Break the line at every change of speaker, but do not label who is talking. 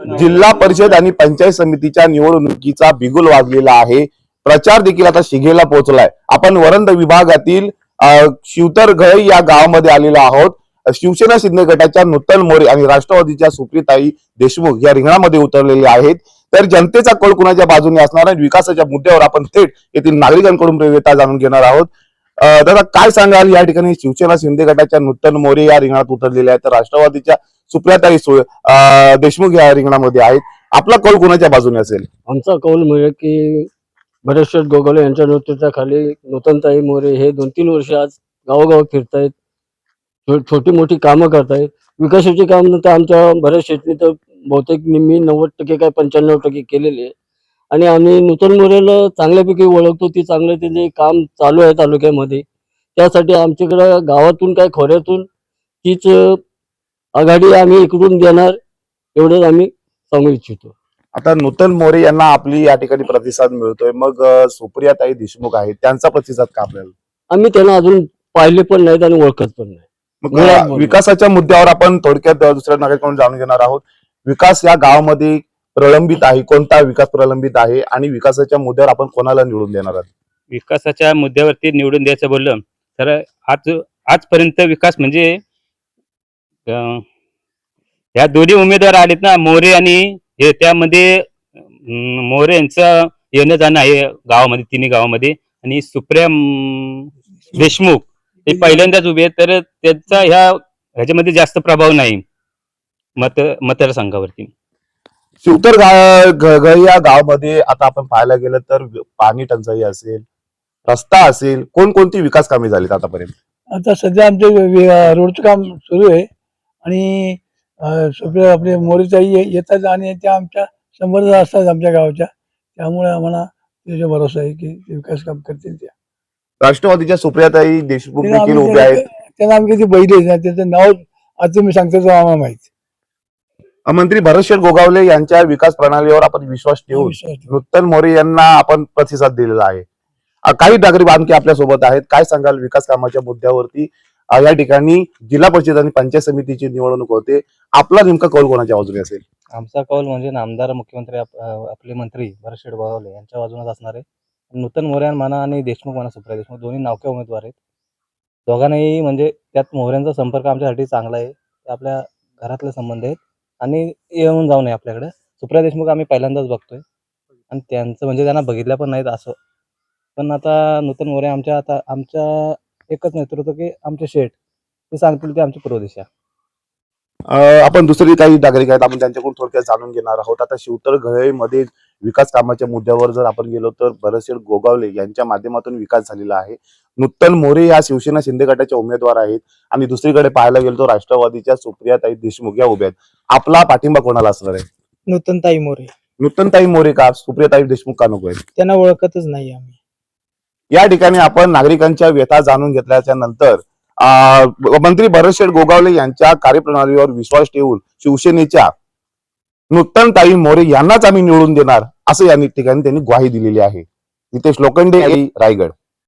जिल्हा परिषद आणि पंचायत समितीच्या निवडणुकीचा बिगुल वाजलेला आहे. प्रचार देखील आता शिगेला पोहोचलाय. आपण वरंद विभागातील अ, या गावामध्ये आलेलो आहोत. शिवसेना शिंदे गटाच्या नूतन मोरे आणि राष्ट्रवादीच्या सुप्रिताई देशमुख या रिंगणामध्ये उतरलेले आहेत. तर जनतेचा कळ कुणाच्या बाजूने असणार आणि विकासाच्या मुद्द्यावर आपण थेट येथील नागरिकांकडून प्रेरिता जाणून घेणार आहोत. दादा काय सांगाल? या ठिकाणी शिवसेना शिंदे गटाच्या नूतन मोरे या रिंगणात उतरलेले आहेत. तर राष्ट्रवादीच्या सुप्रियाताई सोय देशमुख या रिंगणामध्ये आहेत. आपला कौल कोणाच्या बाजूने असेल?
आमचा कौल म्हणजे की भरेश्वर गोगोले यांच्या नेतृत्वाखाली नूतनताई मोरे हे दोन तीन वर्ष आज गावोगाव फिरतायत छो- छोटी मोठी कामं करतायत. विकासाची काम तर आमच्या भरत शेटनी तर बहुतेक निम्मी नव्वद टक्के काय पंच्याण्णव टक्के केलेले आहे. आणि आम्ही नूतन मोरेला चांगल्यापैकी ओळखतो. ती चांगलं त्याचे काम चालू आहे तालुक्यामध्ये. त्यासाठी आमच्याकडं गावातून काय खोऱ्यातून तीच आघाडी आम्ही इकडून देणार एवढंच आम्ही सांगू इच्छितो.
आता नूतन मोरे यांना आपली या ठिकाणी प्रतिसाद मिळतोय. मग अ, सुप्रियाताई देशमुख आहेत त्यांचा प्रतिसाद का आपल्याला?
आम्ही त्यांना अजून पाहिले पण नाहीत आणि ओळखत पण नाही.
मग
मुळात
अ,
बोलू.
विकासाच्या मुद्द्यावर आपण थोडक्यात अ, दुसऱ्या नागरिकांकडून जाणून घेणार आहोत. विकास या गावामध्ये प्रलंबित आहे कोणता विकास प्रलंबित आहे आणि विकासाच्या मुद्द्यावर आपण कोणाला निवडून देणार आहात?
विकासाच्या मुद्द्यावरती निवडून द्यायचं बोललं तर आज आजपर्यंत विकास म्हणजे ह्या दोन्ही उमेदवार आलेत ना मोरे आणि हे त्यामध्ये मोरे यांचं येणं जाणं आहे गावामध्ये तिन्ही गावामध्ये. आणि सुप्रिया देशमुख ते पहिल्यांदाच उभे आहेत तर त्यांचा ह्या ह्याच्यामध्ये जास्त प्रभाव नाही मत मतदारसंघावरती.
शिवतर गा- घ- घ- या गावामध्ये आता आपण पाहायला गेलं तर पाणी टंचाई असेल रस्ता असेल कोणकोणती विकास कामे झालीत आतापर्यंत?
आता सध्या आमचे रोडचं काम सुरू आहे. आणि सगळे आपले ये- येतात आणि त्या आमच्या संबंध असतात आमच्या गावच्या. त्यामुळे आम्हाला त्याचा भरोसा आहे की ते विकास काम करतील त्या.
राष्ट्रवादीच्या सुप्रियाताई देशमुख देखील उभे आहेत.
त्यांना आम्ही किती बैल ना त्याचं नाव आज तुम्ही सांगता तो आम्हाला माहिती.
मंत्री भरतशेठ गोगावले यांच्या विकास प्रणालीवर आपण विश्वास
ठेवा.
नूतन मोरे यांना आपण प्रतिसाद दिलेला आहे. काही नागरिक आणखी आपल्यासोबत आहेत. काय सांगाल विकास कामाच्या मुद्द्यावरती? या ठिकाणी जिल्हा परिषद आणि पंचायत समितीची निवडणूक होते. आपला नेमका कौल कोणाच्या बाजूने असेल?
आमचा कौल म्हणजे नामदार मुख्यमंत्री आपले मंत्री भरतशेठ गोगावले यांच्या बाजूनच असणार आहे. नूतन मोऱ्यान म्हणा आणि देशमुख म्हणा सुप्रिया देशमुख दोन्ही नावक्या उमेदवार आहेत. दोघांनाही म्हणजे त्यात मोहऱ्यांचा संपर्क आमच्यासाठी चांगला आहे. ते आपल्या घरातले संबंध आहेत आणि येऊन जाऊन नये आपल्याकडे. सुप्रिया देशमुख आम्ही पहिल्यांदाच बघतोय. आणि त्यांचं म्हणजे त्यांना बघितल्या पण नाहीत असं. पण आता नूतन मोरे आमच्या आता आमच्या एकच नेतृत्व की आमचे शेठ ते सांगतील ते आमची पूर्व दिशा
अ, आपण दुसरी काही नागरिक आहेत आपण त्यांच्याकडून थोडक्यात जाणून घेणार आहोत. आता शिवतरमध्ये विकास कामाच्या मुद्द्यावर जर आपण गेलो तर भरतशेठ गोगावले यांच्या माध्यमातून विकास झालेला आहे. नूतन मोरे या शिवसेना शिंदे गटाच्या उमेदवार आहेत. आणि दुसरीकडे पाहायला गेलो तर राष्ट्रवादीच्या सुप्रियाताई देशमुख या उभ्या आहेत. आपला पाठिंबा कोणाला असणार आहे?
नूतनताई मोरे.
नूतनताई मोरे का? सुप्रियाताई देशमुख का नको आहे
त्यांना ओळखतच नाही आम्ही.
या ठिकाणी आपण नागरिकांच्या व्यथा जाणून घेतल्याच्या नंतर अं, मंत्री भरतशेठ गोगावले यांच्या कार्यप्रणालीवर विश्वास ठेवून शिवसेनेच्या नूतनताई मोरे यांनाच आम्ही निवडून देणार असं या ठिकाणी त्यांनी ग्वाही दिलेली आहे. नितेश लोखंडे रायगड.